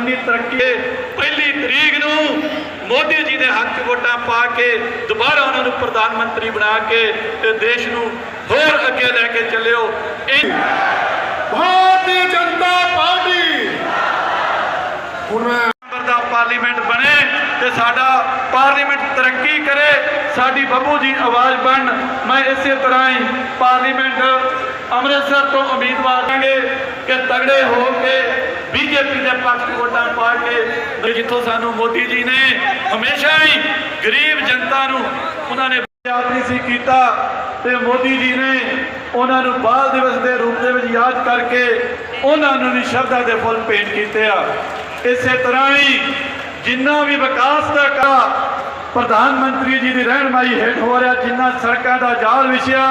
ਜਿੰਨੀ ਤਰੱਕੀ ਪਹਿਲੀ ਤਰੀਕ ਨੂੰ ਮੋਦੀ ਜੀ ਦੇ ਹੱਕ ਵੋਟਾਂ ਪਾ ਕੇ ਦੁਬਾਰਾ ਉਹਨਾਂ ਨੂੰ ਪ੍ਰਧਾਨ ਮੰਤਰੀ ਬਣਾ ਕੇ ਤੇ ਦੇਸ਼ ਨੂੰ ਹੋਰ ਅੱਗੇ ਲੈ ਕੇ ਚੱਲਿਓ। ਇਹ ਭਾਰਤੀ ਜਨਤਾ ਪਾਰਟੀ। ਹੁਣ ਮੈਂ ਨੰਬਰ ਦਾ ਪਾਰਲੀਮੈਂਟ ਬਣੇ ਤੇ ਸਾਡਾ ਪਾਰਲੀਮੈਂਟ ਤਰੱਕੀ ਕਰੇ ਸਾਡੀ ਬੱਬੂ ਜੀ ਆਵਾਜ਼ ਬਣ। ਮੈਂ ਇਸੇ ਤਰ੍ਹਾਂ ਹੀ ਪਾਰਲੀਮੈਂਟ ਅੰਮ੍ਰਿਤਸਰ ਤੋਂ ਉਮੀਦਵਾਰ ਕਰਾਂਗੇ ਕਿ ਤਗੜੇ ਹੋ ਕੇ ਬੀਜੇਪੀ ਦੇ ਪੱਖ ਵੋਟਾਂ ਪਾ ਕੇ ਜਿੱਥੋਂ ਸਾਨੂੰ ਮੋਦੀ ਜੀ ਨੇ ਹਮੇਸ਼ਾ ਹੀ ਗਰੀਬ ਜਨਤਾ ਨੂੰ ਉਹਨਾਂ ਨੇ ਯਾਦ ਨਹੀਂ ਸੀ ਕੀਤਾ ਤੇ ਮੋਦੀ ਜੀ ਨੇ ਉਹਨਾਂ ਨੂੰ ਬਾਲ ਦਿਵਸ ਦੇ ਰੂਪ ਦੇ ਵਿੱਚ ਯਾਦ ਕਰਕੇ ਉਹਨਾਂ ਨੂੰ ਵੀ ਸ਼ਰਧਾ ਦੇ ਫੁੱਲ ਭੇਂਟ ਕੀਤੇ ਆ। ਇਸੇ ਤਰ੍ਹਾਂ ਹੀ ਜਿੰਨਾ ਵੀ ਵਿਕਾਸ ਦਾ ਕਾ ਪ੍ਰਧਾਨ ਮੰਤਰੀ ਜੀ ਦੀ ਰਹਿਨਮਾਈ ਹੇਠ ਹੋ ਰਿਹਾ, ਜਿੰਨਾ ਸੜਕਾਂ ਦਾ ਜਾਲ ਵਿਛਿਆ,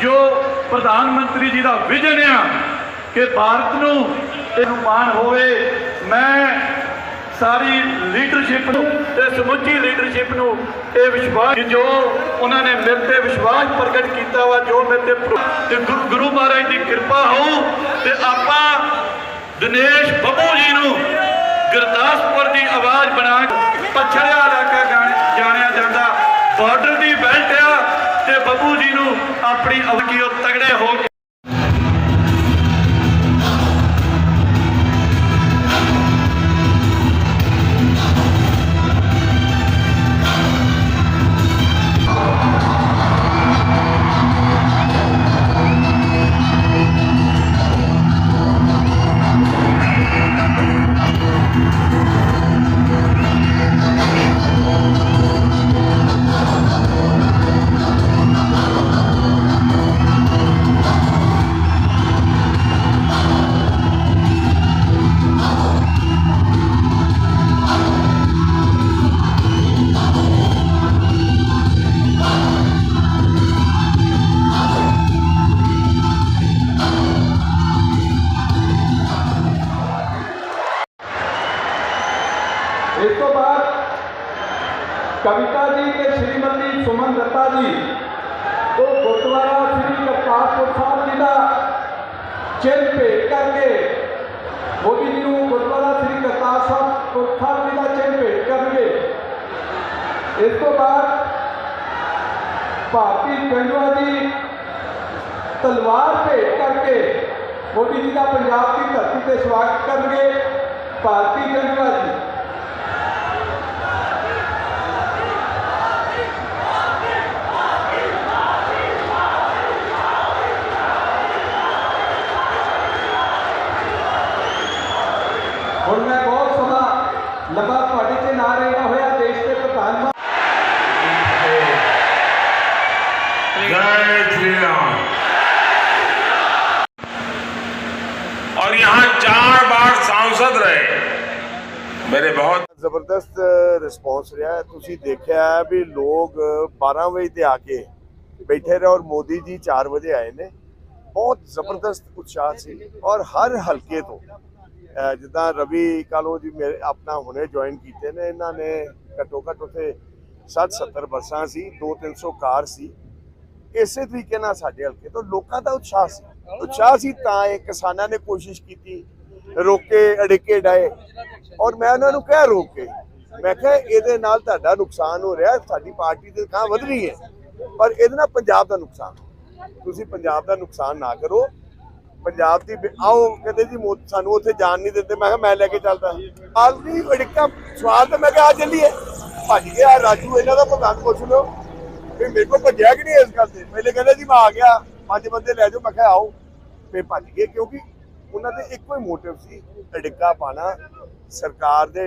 ਜੋ ਪ੍ਰਧਾਨ ਮੰਤਰੀ ਜੀ ਦਾ ਵਿਜ਼ਨ ਆ ਕਿ ਭਾਰਤ ਨੂੰ ਇਹਨੂੰ ਮਾਣ ਹੋਵੇ, ਮੈਂ ਸਾਰੀ ਲੀਡਰਸ਼ਿਪ ਨੂੰ ਤੇ ਸਮੁੱਚੀ ਲੀਡਰਸ਼ਿਪ ਨੂੰ ਇਹ ਵਿਸ਼ਵਾਸ ਜੋ ਉਹਨਾਂ ਨੇ ਮੇਰੇ ਤੇ ਵਿਸ਼ਵਾਸ ਪ੍ਰਗਟ ਕੀਤਾ ਵਾ, ਜੋ ਮੇਰੇ ਤੇ ਤੇ ਗੁਰੂ ਮਹਾਰਾਜ ਦੀ ਕਿਰਪਾ ਹੋ ਤੇ ਆਪਾਂ ਦਿਨੇਸ਼ ਬੱਬੂ ਜੀ ਨੂੰ ਗੁਰਦਾਸਪੁਰ ਦੀ ਆਵਾਜ਼ ਬਣਾ ਕੇ ਪਛੜਿਆ ਇਲਾਕਾ ਜਾਣਿਆ ਜਾਂਦਾ। ਬਾਰਡਰ ਦੀ ਬੈਲਟ ਆ, ਤੇ ਬੱਬੂ ਜੀ ਨੂੰ ਆਪਣੀ ਅਵਕੀਓ ਤਗੜੇ ਹੋ ਕਵਿਤਾ ਜੀ ਤੇ ਸ਼੍ਰੀਮਤੀ ਸੁਮਨ ਦੱਤਾ ਜੀ। ਉਹ ਗੁਰਦੁਆਰਾ ਸ੍ਰੀ ਕਰਤਾਰਪੁਰ ਸਾਹਿਬ ਜੀ ਦਾ ਚਿੰਨ੍ਹ ਭੇਟ ਕਰਕੇ ਮੋਦੀ ਜੀ ਨੂੰ ਗੁਰਦੁਆਰਾ ਸ੍ਰੀ ਕਰਤਾਰ ਸਾਹਿਬ ਸਾਹਿਬ ਜੀ ਦਾ ਚਿੰਨ੍ਹ ਭੇਟ ਕਰਨਗੇ। ਇਸ ਤੋਂ ਬਾਅਦ ਭਾਰਤੀ ਪਿੰਡਵਾ ਜੀ ਤਲਵਾਰ ਭੇਟ ਕਰਕੇ ਮੋਦੀ ਜੀ ਦਾ ਪੰਜਾਬ ਦੀ ਧਰਤੀ ਤੇ ਸਵਾਗਤ ਕਰਨਗੇ ਭਾਰਤੀ ਪਿੰਡਵਾ ਜੀ। ਮੌਜੂਦ ਰਹੇ। ਮੇਰੇ ਬਹੁਤ ਜ਼ਬਰਦਸਤ ਰਿਸਪੌਂਸ ਰਿਹਾ ਤੁਸੀਂ ਦੇਖਿਆ ਵੀ ਲੋਕ 12 ਵਜੇ ਤੇ ਆ ਕੇ ਬੈਠੇ ਰਹੇ ਔਰ ਮੋਦੀ ਜੀ 4 ਵਜੇ ਆਏ ਨੇ। ਬਹੁਤ ਜ਼ਬਰਦਸਤ ਉਤਸ਼ਾਹ ਸੀ ਔਰ ਹਰ ਹਲਕੇ ਤੋਂ। ਜਿੱਦਾਂ ਰਵੀ ਕਾਲੋ ਜੀ ਮੇਰੇ, ਆਪਣਾ ਹੁਣੇ ਜੁਆਇਨ ਕੀਤੇ ਨੇ। ਇਹਨਾਂ ਨੇ ਘੱਟੋ ਘੱਟ ਉਥੇ 60-70 ਬੱਸਾਂ ਸੀ 2-300 ਕਾਰ ਸੀ। ਇਸੇ ਤਰੀਕੇ ਨਾਲ ਸਾਡੇ ਹਲਕੇ ਤੋਂ ਲੋਕਾਂ ਦਾ ਉਤਸ਼ਾਹ ਸੀ। ਉਤਸ਼ਾਹ ਸੀ ਤਾਂ ਇਹ ਕਿਸਾਨਾਂ ਨੇ ਕੋਸ਼ਿਸ਼ ਕੀਤੀ ਰੋਕੇ, ਅੜਿੱਕੇ ਡਾਏ। ਔਰ ਮੈਂ ਉਹਨਾਂ ਨੂੰ ਕਿਹਾ, ਰੋਕ। ਕੇ ਮੈਂ ਕਿਹਾ, ਇਹਦੇ ਨਾਲ ਤੁਹਾਡਾ ਨੁਕਸਾਨ ਹੋ ਰਿਹਾ, ਸਾਡੀ ਪਾਰਟੀ ਦੇ ਕਾਂ ਵਧ ਰਹੀ ਹੈ। ਪਰ ਇਹਦੇ ਨਾਲ ਪੰਜਾਬ ਦਾ ਨੁਕਸਾਨ। ਤੁਸੀਂ ਪੰਜਾਬ ਦਾ ਨੁਕਸਾਨ ਨਾ ਕਰੋ। ਪੰਜਾਬ ਦੀ ਬਿ- ਆਓ, ਕਹਿੰਦੇ ਜੀ ਸਾਨੂੰ ਉੱਥੇ ਜਾਣ ਨਹੀਂ ਦਿੰਦੇ। ਮੈਂ ਕਿਹਾ, ਮੈਂ ਲੈ ਕੇ ਚੱਲਦਾ। ਆਲਦੀ ਅੜਿੱਕਾ ਸਵਾਲ ਤਾਂ ਮੈਂ ਕਿਹਾ, ਆ ਚੱਲੀਏ। ਭੱਜ ਗਿਆ ਰਾਜੂ, ਇਹਨਾਂ ਦਾ ਪ੍ਰਧਾਨ ਪੁੱਛ ਲਓ। ਵੀ ਮੇਰੇ ਕੋਲ ਭੱਜਿਆ ਕਿ ਨਹੀਂ ਇਸ ਗੱਲ ਤੇ? ਪਹਿਲੇ ਕਹਿੰਦੇ ਜੀ, ਮੈਂ ਆ ਗਿਆ। ਪੰਜ ਬੰਦੇ ਲੈ ਜਾਓ। ਮੈਂ ਕਿਹਾ, ਆਓ। ਫੇ ਭੱਜ ਗਏ, ਕਿਉਂਕਿ ਉਹਨਾਂ ਦੇ ਇੱਕੋ ਹੀ ਮੋਟਿਵ ਸੀ ਅੜਿੱਕਾ ਪਾਣਾ। ਸਰਕਾਰ ਦੇ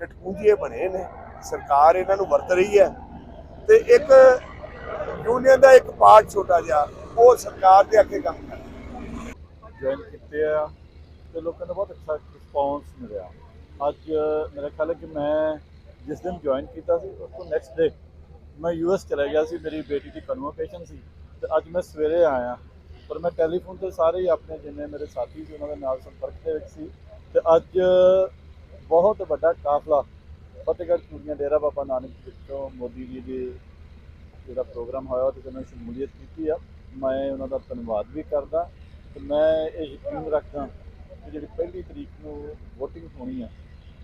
ਟਟਪੂੰਜੀਏ ਬਣੇ ਨੇ, ਸਰਕਾਰ ਇਹਨਾਂ ਨੂੰ ਵਰਤ ਰਹੀ ਹੈ। ਤੇ ਇੱਕ ਯੂਨੀਅਨ ਦਾ ਇੱਕ ਪਾਰਟ ਛੋਟਾ ਜਿਹਾ, ਉਹ ਸਰਕਾਰ ਦੇ ਅੱਗੇ ਕੰਮ ਕਰ ਜੁਆਇਨ ਕੀਤੇ ਆ ਤੇ ਲੋਕਾਂ ਦਾ ਬਹੁਤ ਅੱਛਾ ਰਿਸਪੌਂਸ ਮਿਲਿਆ। ਅੱਜ ਮੇਰਾ ਖਿਆਲ ਹੈ ਕਿ ਮੈਂ ਜਿਸ ਦਿਨ ਜੁਆਇਨ ਕੀਤਾ ਸੀ, ਉਸ ਤੋਂ ਨੈਕਸਟ ਡੇ ਮੈਂ ਯੂਐਸ ਚਲਾ ਗਿਆ ਸੀ, ਮੇਰੀ ਬੇਟੀ ਦੀ ਕਨਵੋਕੇਸ਼ਨ ਸੀ। ਤੇ ਅੱਜ ਮੈਂ ਸਵੇਰੇ ਆਇਆ। ਪਰ ਮੈਂ ਟੈਲੀਫੋਨ ਤੇ ਸਾਰੇ ਹੀ ਆਪਣੇ ਜਿੰਨੇ ਮੇਰੇ ਸਾਥੀ ਸੀ, ਉਹਨਾਂ ਦੇ ਨਾਲ ਸੰਪਰਕ ਦੇ ਵਿੱਚ ਸੀ। ਤੇ ਅੱਜ ਬਹੁਤ ਵੱਡਾ ਕਾਫਲਾ ਫਤਿਹਗੜ੍ਹ ਚੂੜੀਆਂ ਡੇਰਾ ਬਾਬਾ ਨਾਨਕ ਵਿੱਚੋਂ ਮੋਦੀ ਜੀ ਦੇ ਜਿਹੜਾ ਪ੍ਰੋਗਰਾਮ ਹੋਇਆ, ਉਹਦੇ 'ਚ ਮੈਂ ਸ਼ਮੂਲੀਅਤ ਕੀਤੀ ਆ। ਮੈਂ ਉਹਨਾਂ ਦਾ ਧੰਨਵਾਦ ਵੀ ਕਰਦਾ। ਤੇ ਮੈਂ ਇਹ ਯਕੀਨ ਰੱਖਦਾ ਕਿ ਜਿਹੜੀ ਪਹਿਲੀ ਤਰੀਕ ਨੂੰ VOTING ਹੋਣੀ ਆ,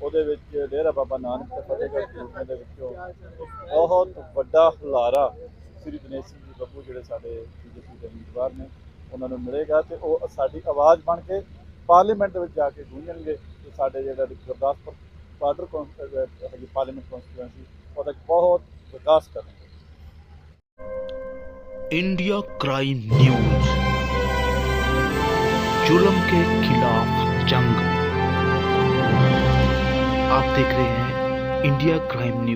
ਉਹਦੇ ਵਿੱਚ ਡੇਰਾ ਬਾਬਾ ਨਾਨਕ ਤੇ ਫਤਿਹਗੜ੍ਹ ਚੂਰਮੇ ਦੇ ਵਿੱਚੋਂ ਬਹੁਤ ਵੱਡਾ ਹੁਲਾਰਾ ਸ੍ਰੀ ਦਿਨੇਸ਼ ਸਿੰਘ ਜੀ ਬੱਬੂ, ਜਿਹੜੇ ਸਾਡੇ ਬੀਜੇਪੀ ਦੇ ਉਮੀਦਵਾਰ ਨੇ ਉਹਨਾਂ ਨੂੰ ਮਿਲੇਗਾ ਤੇ ਉਹ ਸਾਡੀ ਆਵਾਜ਼ ਬਣ ਕੇ ਪਾਰਲੀਮੈਂਟ ਦੇ ਵਿੱਚ ਜਾ ਕੇ ਗੂੰਜਣਗੇ ਤੇ ਸਾਡੇ ਜਿਹੜਾ ਗੁਰਦਾਸਪੁਰ ਬਾਰਡਰ ਕੌਂਸਲ ਹੈਗੀ ਪਾਰਲੀਮੈਂਟ ਕੌਂਸਟੀਟੂਐਂਸੀ ਉਹਦਾ ਬਹੁਤ ਵਿਕਾਸ ਕਰਨਗੇ इंडिया क्राइम न्यूज जुल्म के खिलाफ जंग आप देख रहे हैं इंडिया क्राइम न्यूज